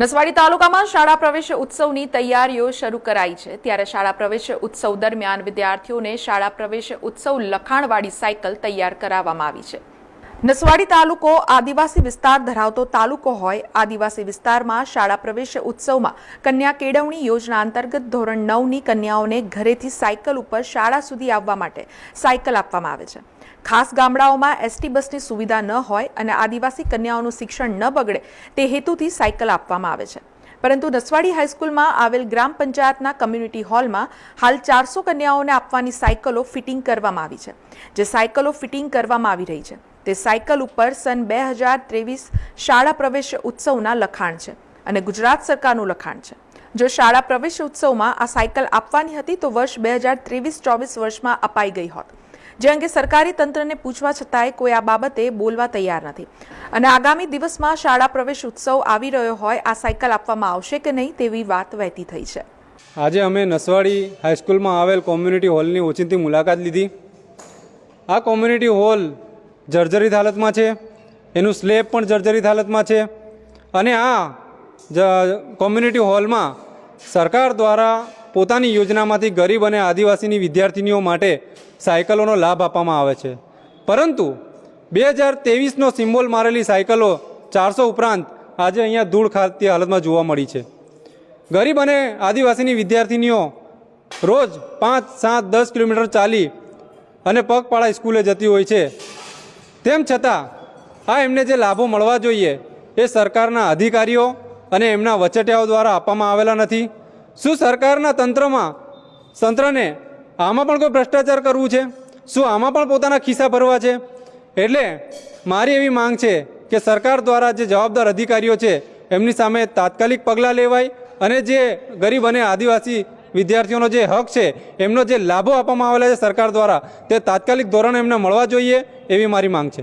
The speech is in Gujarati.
નસવાડી તાલુકામાં શાળા પ્રવેશ ઉત્સવની તૈયારીઓ શરૂ કરાઈ છે. ત્યારે શાળા પ્રવેશ ઉત્સવ દરમિયાન વિદ્યાર્થીઓને શાળા પ્રવેશ ઉત્સવ લખાણવાળી સાયકલ તૈયાર કરાવવામાં આવી છે. નસવાડી તાલુકો આદિવાસી વિસ્તાર ધરાવતો તાલુકો હોય, આદિવાસી વિસ્તારમાં શાળા પ્રવેશ ઉત્સવમાં કન્યા કેળવણી યોજના અંતર્ગત ધોરણ નવની કન્યાઓને ઘરેથી સાયકલ ઉપર શાળા સુધી આવવા માટે સાયકલ આપવામાં આવે છે. ખાસ ગામડાઓમાં એસટી બસની સુવિધા ન હોય અને આદિવાસી કન્યાઓનું શિક્ષણ ન બગડે તે હેતુથી સાયકલ આપવામાં આવે છે. પરંતુ નસવાડી હાઈસ્કૂલમાં આવેલ ગ્રામ પંચાયતના કમ્યુનિટી હોલમાં હાલ ચારસો કન્યાઓને આપવાની સાયકલો ફિટિંગ કરવામાં આવી છે. જે સાયકલો ફિટિંગ કરવામાં આવી રહી છે. તે સાયકલ ઉપર સન બે હજાર ત્રેવીસ શાળા પ્રવેશ ઉત્સવના લખાણ છે અને ગુજરાત સરકારનું લખાણ છે. જો શાળા પ્રવેશ ઉત્સવમાં આ સાયકલ આપવાની હતી તો વર્ષ બે હજાર ત્રેવીસ ચોવીસ વર્ષમાં અપાઈ ગઈ હોત. જે અંગે સરકારી તંત્રને પૂછવા છતાંય કોઈ આ બાબતે બોલવા તૈયાર નથી. અને આગામી દિવસમાં શાળા પ્રવેશ ઉત્સવ આવી રહ્યો હોય, આ સાયકલ આપવામાં આવશે કે નહીં તેવી વાત વહેતી થઈ છે. આજે અમે નસવાડી હાઈસ્કૂલમાં આવેલ કોમ્યુનિટી હોલની ઓચિંતી મુલાકાત લીધી. આ કોમ્યુનિટી હોલ જર્જરિત હાલતમાં છે, એનું સ્લેબ પણ જર્જરિત હાલતમાં છે અને આ કોમ્યુનિટી હોલમાં સરકાર દ્વારા પોતાની યોજનામાંથી ગરીબ અને આદિવાસીની વિદ્યાર્થીનીઓ માટે સાયકલોનો લાભ આપવામાં આવે છે. પરંતુ બે હજાર તેવીસનો સિમ્બોલ મારેલી સાયકલો ચારસો ઉપરાંત આજે અહીંયા ધૂળ ખાતી હાલતમાં જોવા મળી છે. ગરીબ અને આદિવાસીની વિદ્યાર્થીનીઓ રોજ પાંચ, સાત, દસ કિલોમીટર ચાલી અને પગપાળા સ્કૂલે જતી હોય છે. તેમ છતાં આ એમને જે લાભો મળવા જોઈએ એ સરકારના અધિકારીઓ અને એમના વચટિયાઓ દ્વારા આપવામાં આવેલા નથી. શું સરકારના તંત્રમાં તંત્રને આમાં પણ કોઈ ભ્રષ્ટાચાર કરવું છે? શું આમાં પણ પોતાના ખિસ્સા ભરવા છે? એટલે મારી એવી માંગ છે કે સરકાર દ્વારા જે જવાબદાર અધિકારીઓ છે, એમની સામે તાત્કાલિક પગલાં લેવાય અને જે ગરીબ અને આદિવાસી વિદ્યાર્થીઓનો જે હક છે, એમનો જે લાભો આપવામાં આવેલા છે સરકાર દ્વારા, તે તાત્કાલિક ધોરણે એમને મળવા જોઈએ એવી મારી માંગ છે.